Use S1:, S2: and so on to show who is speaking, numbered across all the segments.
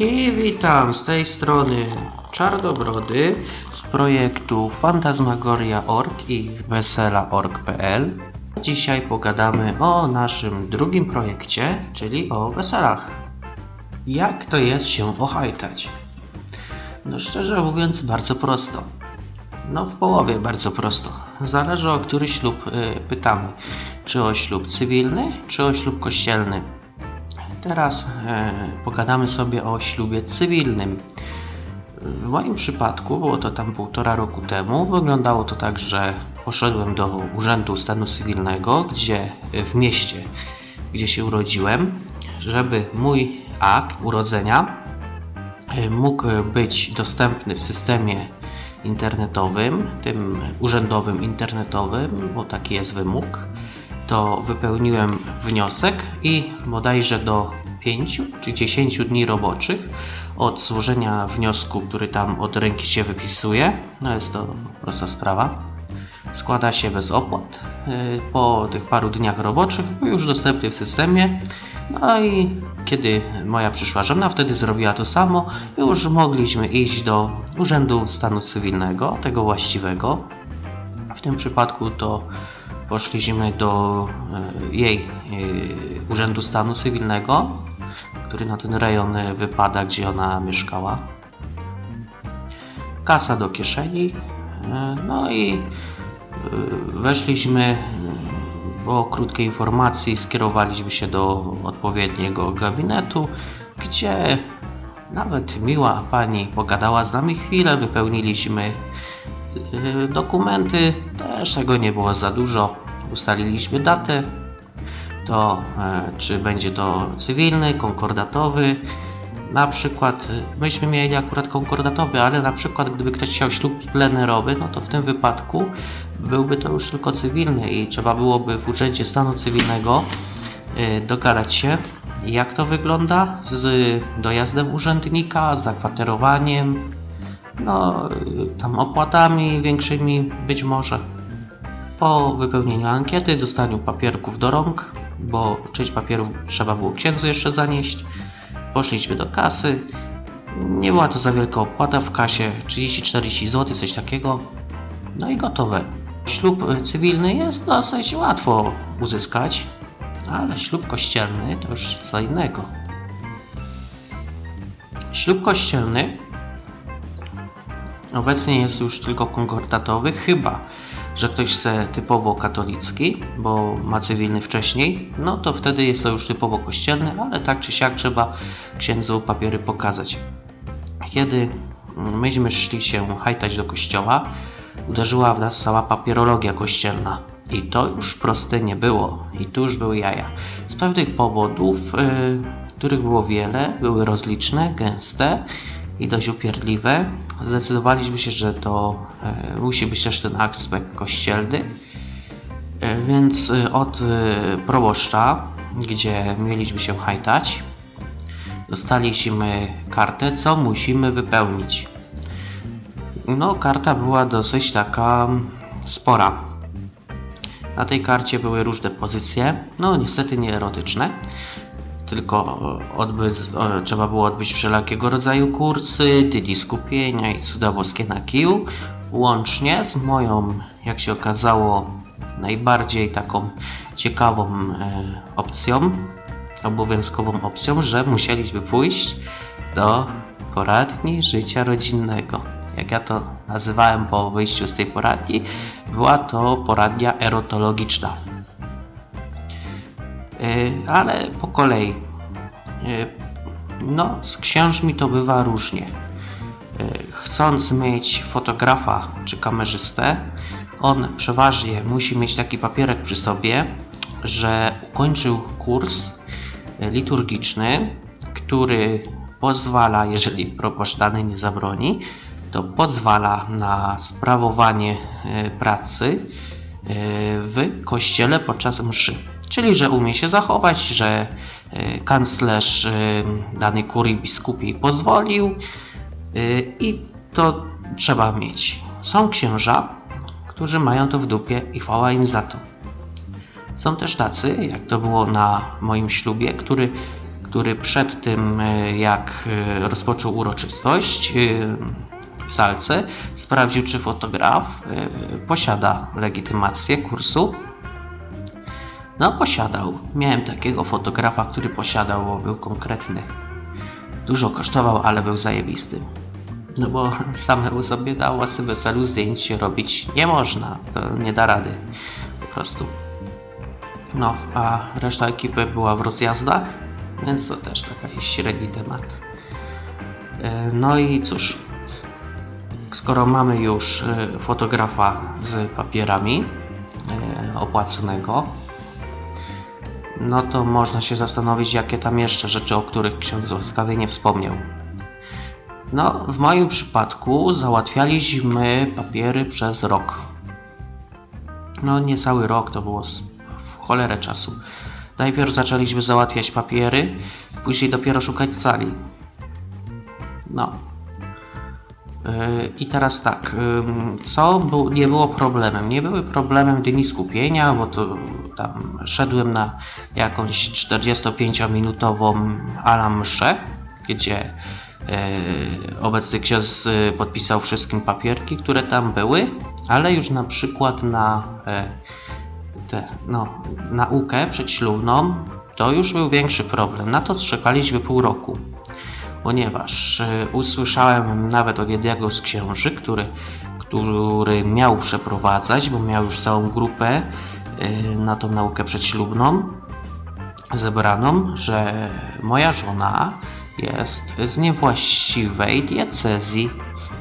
S1: I witam z tej strony Czarnobrody z projektu Fantasmagoria.org i wesela.org.pl. Dzisiaj pogadamy o naszym drugim projekcie, czyli o weselach. Jak to jest się ohajtać? No szczerze mówiąc bardzo prosto. No w połowie bardzo prosto. Zależy o który ślub y, pytamy. Czy o ślub cywilny, czy o ślub kościelny. Teraz e, pogadamy sobie o ślubie cywilnym. W moim przypadku, było to tam półtora roku temu, wyglądało to tak, że poszedłem do Urzędu Stanu Cywilnego, gdzie w mieście, gdzie się urodziłem, żeby mój akt urodzenia e, mógł być dostępny w systemie internetowym, tym urzędowym internetowym, bo taki jest wymóg to wypełniłem wniosek i bodajże do 5 czy 10 dni roboczych od złożenia wniosku, który tam od ręki się wypisuje, no jest to prosta sprawa, składa się bez opłat. Yy, Po tych paru dniach roboczych już dostępny w systemie. No i kiedy moja przyszła żona wtedy zrobiła to samo, już mogliśmy iść do Urzędu Stanu Cywilnego, tego właściwego. W tym przypadku to poszliśmy do e, jej e, Urzędu Stanu Cywilnego, który na ten rejon e, wypada, gdzie ona mieszkała. Kasa do kieszeni. No i weszliśmy po krótkiej informacji skierowaliśmy się do odpowiedniego gabinetu, gdzie nawet miła pani pogadała z nami chwilę, wypełniliśmy Dokumenty tego nie było za dużo. Ustaliliśmy datę. To e, czy będzie to cywilny, konkordatowy. Na przykład myśmy mieli akurat konkordatowy, ale na przykład gdyby ktoś chciał ślub plenerowy, no to w tym wypadku byłby to już tylko cywilny i trzeba byłoby w Urzędzie Stanu Cywilnego e, dogadać się jak to wygląda z dojazdem urzędnika, zakwaterowaniem, no, tam opłatami większymi być może. Po wypełnieniu ankiety, dostaniu papierków do rąk, bo część papierów trzeba było księdzu jeszcze zanieść, poszliśmy do kasy. Nie była to za wielka opłata w kasie, 30-40 zł, coś takiego. No i gotowe. Ślub cywilny jest dosyć łatwo uzyskać, ale ślub kościelny to już co innego. Ślub kościelny Obecnie jest już tylko konkordatowy, chyba że ktoś chce typowo katolicki, bo ma cywilny wcześniej, no to wtedy jest to już typowo kościelny, ale tak czy siak trzeba księdzu papiery pokazać. Kiedy myśmy szli się hajtać do kościoła, uderzyła w nas cała papierologia kościelna. I to już proste nie było. I tu już były jaja. Z pewnych powodów, yy, których było wiele, były rozliczne, gęste i dość upierdliwe, zdecydowaliśmy się, że to e, musi być też ten aspekt kościelny. E, więc e, od e, proboszcza, gdzie mieliśmy się hajtać, dostaliśmy kartę, co musimy wypełnić. No, karta była dosyć taka spora. Na tej karcie były różne pozycje, no niestety nie erotyczne, tylko odbyć, o, trzeba było odbyć wszelkiego rodzaju kursy, tydi skupienia i cuda boskie na kiju, łącznie z moją, jak się okazało, najbardziej taką ciekawą e, opcją, obowiązkową opcją, że musieliśmy pójść do poradni życia rodzinnego. Jak ja to nazywałem po wyjściu z tej poradni, była to poradnia erotologiczna. Ale po kolei. Y, No, z księżmi to bywa różnie. Y, Chcąc mieć fotografa czy kamerzystę, on przeważnie musi mieć taki papierek przy sobie, że ukończył kurs y, liturgiczny, który pozwala, jeżeli proboszcz dany nie zabroni, to pozwala na sprawowanie pracy w kościele podczas mszy. Czyli, że umie się zachować, że y, kanclerz y, danej kurii biskupiej pozwolił y, i to trzeba mieć. Są księża, którzy mają to w dupie i chwała im za to. Są też tacy, jak to było na moim ślubie, który, który przed tym, e, jak e, rozpoczął uroczystość e, w salce, sprawdził, czy fotograf e, posiada legitymację kursu. No, posiadał. Miałem takiego fotografa, który posiadał, bo był konkretny. Dużo kosztował, ale był zajebisty. No bo samemu sobie na łasy weselu zdjęć robić nie można. To nie da rady. Po prostu. No, a reszta ekipy była w rozjazdach, więc to też taki średni temat. E, No i cóż, skoro mamy już e, fotografa z papierami e, opłaconego, no to można się zastanowić, jakie tam jeszcze rzeczy, o których ksiądz łaskawie nie wspomniał. No, w moim przypadku załatwialiśmy papiery przez rok. No, niecały rok, to było w cholerę czasu. Najpierw zaczęliśmy załatwiać papiery, później dopiero szukać sali. No. Yy, I teraz tak, co nie było problemem? Nie były problemem dni skupienia, bo to tam szedłem na jakąś 45-minutową ala mszę, gdzie yy, obecny ksiądz yy, podpisał wszystkim papierki, które tam były, ale już na przykład na e, tę no, naukę przedślubną to już był większy problem. Na to czekaliśmy pół roku ponieważ e, usłyszałem nawet od jednego z księży, który, który miał przeprowadzać, bo miał już całą grupę e, na tą naukę przedślubną zebraną, że moja żona jest z niewłaściwej diecezji.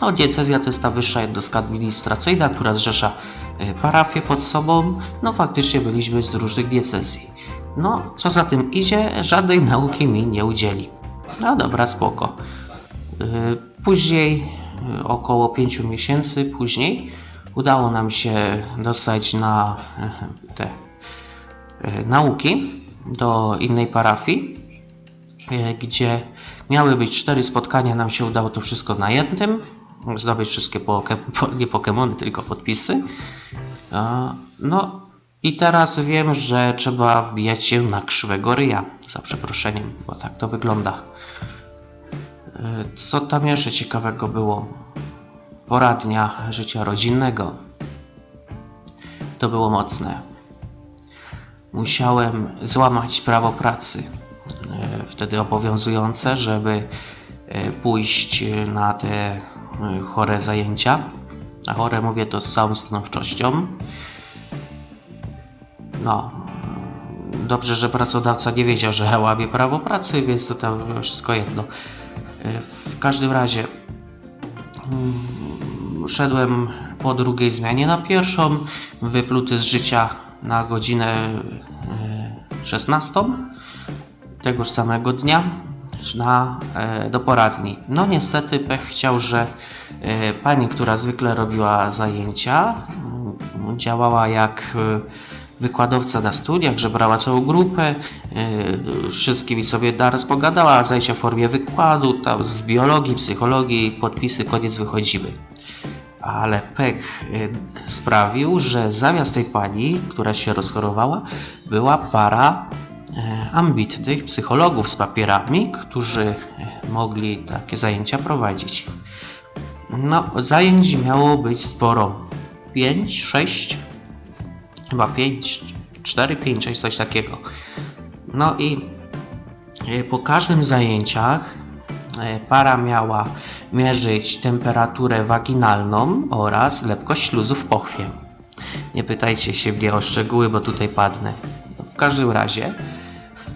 S1: No, diecezja to jest ta wyższa jednostka administracyjna, która zrzesza e, parafię pod sobą. No, faktycznie byliśmy z różnych diecezji. No, co za tym idzie, żadnej nauki mi nie udzieli. No dobra, spoko. Yy, Później, yy, około 5 miesięcy później, udało nam się dostać na yy, te yy, nauki do innej parafii, yy, gdzie miały być cztery spotkania. Nam się udało to wszystko na jednym. Zdobyć wszystkie poke, po, nie Pokemony, tylko podpisy. No i teraz wiem, że trzeba wbijać się na krzywego ryja, za przeproszeniem, bo tak to wygląda. E, Co tam jeszcze ciekawego było? Poradnia życia rodzinnego. To było mocne. Musiałem złamać prawo pracy, e, wtedy obowiązujące, żeby e, pójść na te chore zajęcia. A chore mówię to z całą stanowczością. No, dobrze, że pracodawca nie wiedział, że ja łamię prawo pracy, więc to tam wszystko jedno. E, W każdym razie mm, szedłem po drugiej zmianie na pierwszą, wypluty z życia na godzinę e, 16 tegoż samego dnia na, e, do poradni. No niestety pech chciał, że e, pani, która zwykle robiła zajęcia, mm, działała jak e, wykładowca na studiach, że brała całą grupę, e, wszystkimi sobie naraz pogadała, zajęcia w formie wykładu, tam z biologii, psychologii, podpisy, koniec wychodzimy. Ale pech e, sprawił, że zamiast tej pani, która się rozchorowała, była para e, ambitnych psychologów z papierami, którzy mogli takie zajęcia prowadzić. No, zajęć miało być sporo. 5, 6, chyba 5, 4, 5, 6, coś takiego. No i e, po każdym zajęciach e, para miała mierzyć temperaturę waginalną oraz lepkość śluzu w pochwie. Nie pytajcie się mnie o szczegóły, bo tutaj padnę. W każdym razie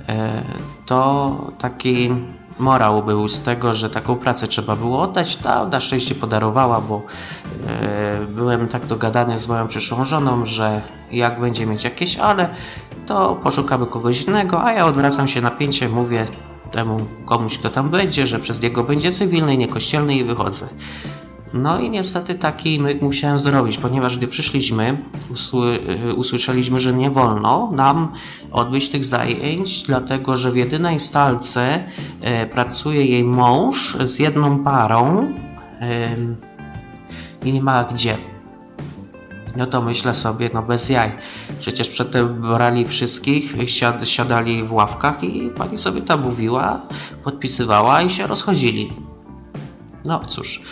S1: e, to taki morał był z tego, że taką pracę trzeba było oddać. Ta na szczęście podarowała, bo e, byłem tak dogadany z moją przyszłą żoną, że jak będzie mieć jakieś ale, to poszukamy kogoś innego, a ja odwracam się napięcie, mówię temu komuś, kto tam będzie, że przez niego będzie cywilny, nie kościelny i wychodzę. No i niestety taki myk musiałem zrobić, ponieważ gdy przyszliśmy, y, usłyszeliśmy, że nie wolno nam odbyć tych zajęć, dlatego że w jedynej stalce e, pracuje jej mąż z jedną parą em, i nie ma gdzie. No to myślę sobie, no bez jaj. Przecież przedtem brali wszystkich, siad, siadali w ławkach i pani sobie tam mówiła, podpisywała i się rozchodzili. No cóż,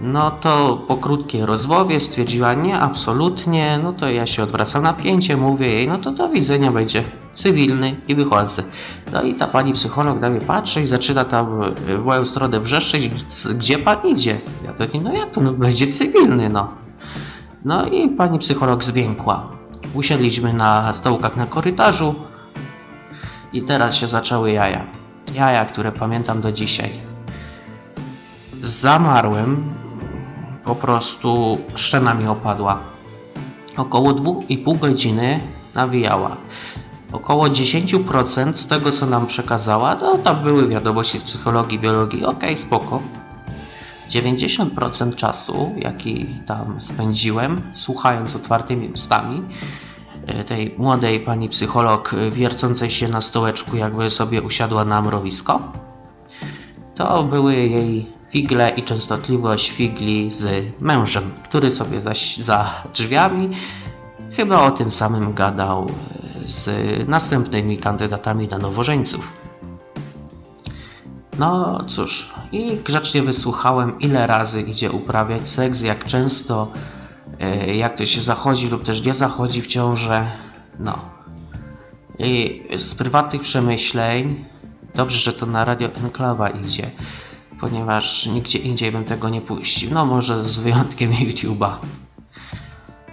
S1: no to po krótkiej rozmowie stwierdziła nie, absolutnie, no to ja się odwracam napięcie, mówię jej, no to do widzenia będzie cywilny i wychodzę. No i ta pani psycholog na mnie patrzy i zaczyna tam e, w moją stronę wrzeszczeć, gdzie pan idzie? Ja to nie, no jak to, no będzie cywilny, no. No i pani psycholog zwiękła. Usiedliśmy na stołkach na korytarzu i teraz się zaczęły jaja. Jaja, które pamiętam do dzisiaj. Zamarłem, po prostu szczena mi opadła. Około 2,5 godziny nawijała. Około 10% z tego, co nam przekazała, to były wiadomości z psychologii, biologii. Okej, spoko. 90% czasu, jaki tam spędziłem, słuchając otwartymi ustami e, tej młodej pani psycholog e, wiercącej się na stołeczku, jakby sobie usiadła na mrowisko, to były jej figle i częstotliwość figli z mężem, który sobie zaś za drzwiami chyba o tym samym gadał e, z następnymi kandydatami na nowożeńców. No cóż, i grzecznie wysłuchałem, ile razy idzie uprawiać seks, jak często, e, jak to się zachodzi lub też nie zachodzi w ciąży. No. I z prywatnych przemyśleń, dobrze, że to na Radio Enklawa idzie, ponieważ nigdzie indziej bym tego nie puścił. No, może z wyjątkiem YouTube'a.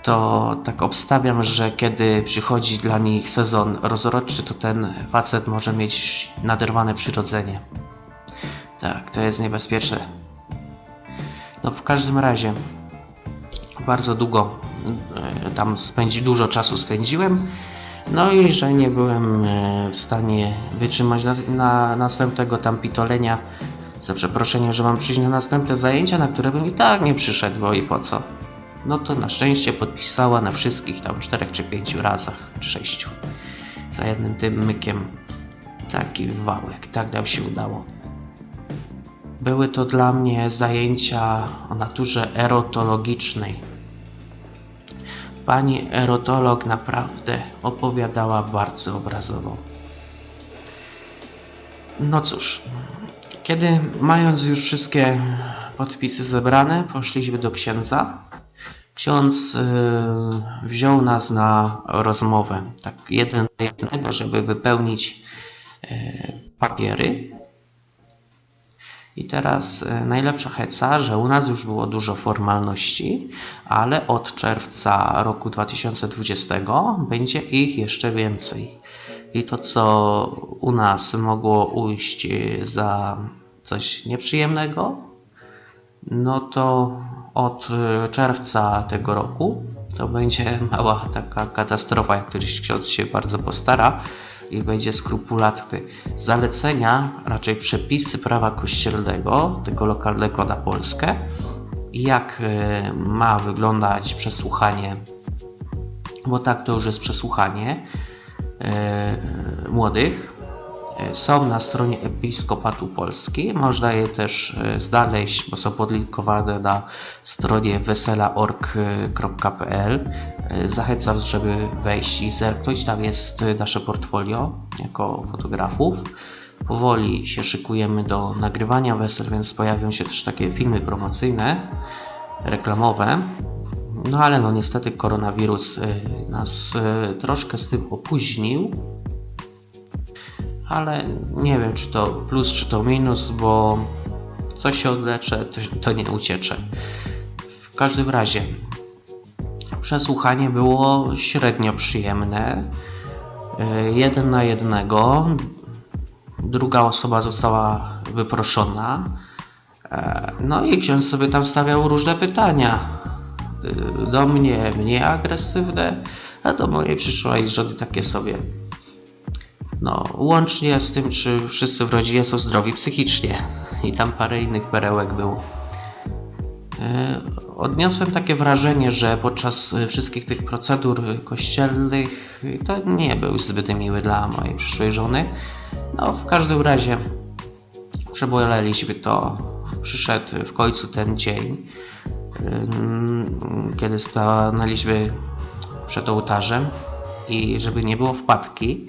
S1: To tak obstawiam, że kiedy przychodzi dla nich sezon rozrodczy, to ten facet może mieć naderwane przyrodzenie. Tak, to jest niebezpieczne. No w każdym razie bardzo długo e, tam spędzi, dużo czasu spędziłem. No i że nie byłem e, w stanie wytrzymać na, na następnego tam pitolenia. Za przeproszeniem, że mam przyjść na następne zajęcia, na które bym i tak nie przyszedł, bo i po co. No to na szczęście podpisała na wszystkich tam czterech czy pięciu razach, czy sześciu. Za jednym tym mykiem. Taki wałek, tak nam się udało. Były to dla mnie zajęcia o naturze erotologicznej. Pani erotolog naprawdę opowiadała bardzo obrazowo. No cóż, kiedy mając już wszystkie podpisy zebrane, poszliśmy do księdza. Ksiądz yy, wziął nas na rozmowę, tak jeden do jednego, żeby wypełnić yy, papiery. I teraz e, najlepsza heca, że u nas już było dużo formalności, ale od czerwca roku 2020 będzie ich jeszcze więcej. I to, co u nas mogło ujść za coś nieprzyjemnego, no to od e, czerwca tego roku to będzie mała taka katastrofa, jak któryś ksiądz się bardzo postara i będzie skrupulatny. Zalecenia, raczej przepisy prawa kościelnego, tego lokalnego na Polskę, jak e, ma wyglądać przesłuchanie, bo tak to już jest przesłuchanie e, młodych, są na stronie Episkopatu Polski. Można je też znaleźć, bo są podlinkowane na stronie wesela.org.pl. Zachęcam, żeby wejść i zerknąć. Tam jest nasze portfolio jako fotografów. Powoli się szykujemy do nagrywania wesel, więc pojawią się też takie filmy promocyjne, reklamowe. No ale no niestety koronawirus nas troszkę z tym opóźnił. Ale nie wiem, czy to plus, czy to minus, bo co się odlecze, to, nie uciecze. W każdym razie, przesłuchanie było średnio przyjemne. E, Jeden na jednego. Druga osoba została wyproszona. E, No i ksiądz sobie tam stawiał różne pytania. E, Do mnie mniej agresywne, a do mojej przyszłej żony takie sobie. No, łącznie z tym, czy wszyscy w rodzinie są zdrowi psychicznie. I tam parę innych perełek było. E, Odniosłem takie wrażenie, że podczas e, wszystkich tych procedur kościelnych to nie był zbyt miły dla mojej przyszłej żony. No, w każdym razie przeboleliśmy to. Przyszedł w końcu ten dzień. kiedy stanęliśmy przed ołtarzem i żeby nie było wpadki,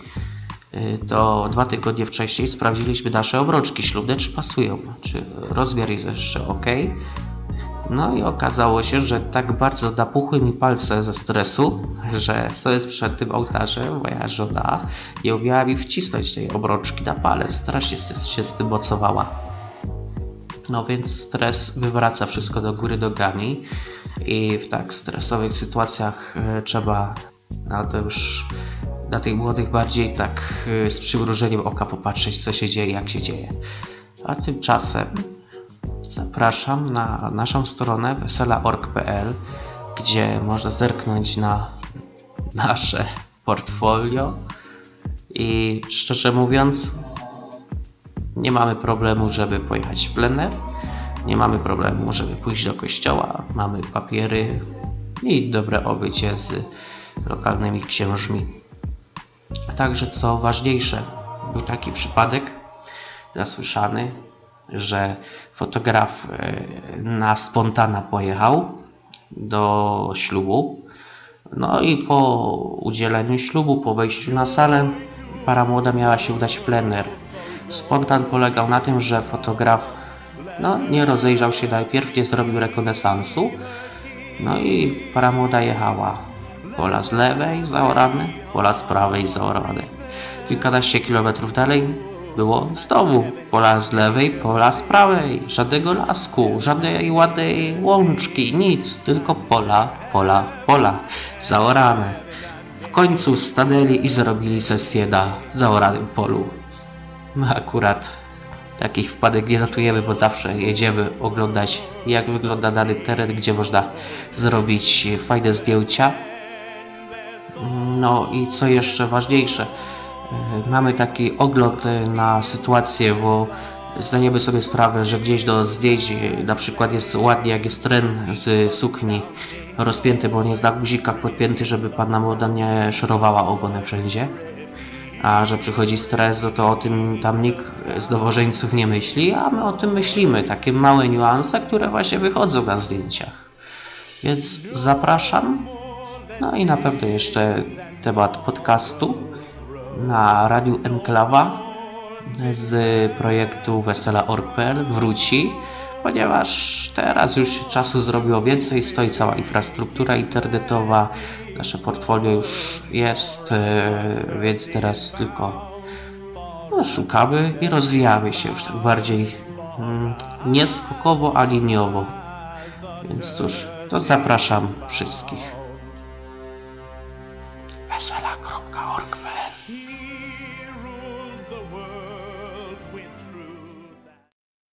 S1: to dwa tygodnie wcześniej sprawdziliśmy nasze obroczki ślubne, czy pasują, czy rozmiar jest jeszcze ok. No i okazało się, że tak bardzo napuchły mi palce ze stresu, że stojąc przed tym ołtarzem, moja żona nie umiała mi wcisnąć tej obroczki na palec. Strasznie się z tym mocowała. No więc stres wywraca wszystko do góry nogami i w tak stresowych sytuacjach e, trzeba na to już na tych młodych bardziej tak e, z przymrużeniem oka popatrzeć co się dzieje, jak się dzieje. A tymczasem zapraszam na naszą stronę wesela.org.pl gdzie można zerknąć na nasze portfolio i szczerze mówiąc nie mamy problemu, żeby pojechać w plener. Nie mamy problemu, żeby pójść do kościoła. Mamy papiery i dobre obycie z lokalnymi księżmi. Także co ważniejsze, był taki przypadek zasłyszany, że fotograf e, na spontana pojechał do ślubu. No i po udzieleniu ślubu, po wejściu na salę, para młoda miała się udać w plener. Spontan polegał na tym, że fotograf no, nie rozejrzał się najpierw, nie zrobił rekonesansu. No i para młoda jechała. Pola z lewej zaorane, pola z prawej zaorane. Kilkanaście kilometrów dalej było znowu pola z lewej, pola z prawej. Żadnego lasku, żadnej ładnej łączki, nic, tylko pola, pola, pola. Zaorane. W końcu stanęli i zrobili sesję na zaoranym polu. Akurat takich wpadek nie notujemy, bo zawsze jedziemy oglądać jak wygląda dany teren, gdzie można zrobić fajne zdjęcia. No i co jeszcze ważniejsze, e, mamy taki ogląd e, na sytuację, bo zdajemy sobie sprawę, że gdzieś do zdjęć e, na przykład jest ładnie, jak jest tren z sukni rozpięty, bo on jest na guzikach podpięty, żeby panna młoda nie szorowała ogonem wszędzie a że przychodzi stres, no to o tym tam nikt z nowożeńców nie myśli, a my o tym myślimy. Takie małe niuanse, które właśnie wychodzą na zdjęciach. Więc zapraszam. No i na pewno jeszcze temat podcastu na Radiu Enklawa z projektu Wesela.org.pl wróci, ponieważ teraz już czasu zrobiło więcej, stoi cała infrastruktura internetowa, nasze portfolio już jest, e, więc teraz tylko no, szukamy i rozwijamy się już tak bardziej mm, nie a liniowo. Więc cóż, to zapraszam wszystkich. Vámonos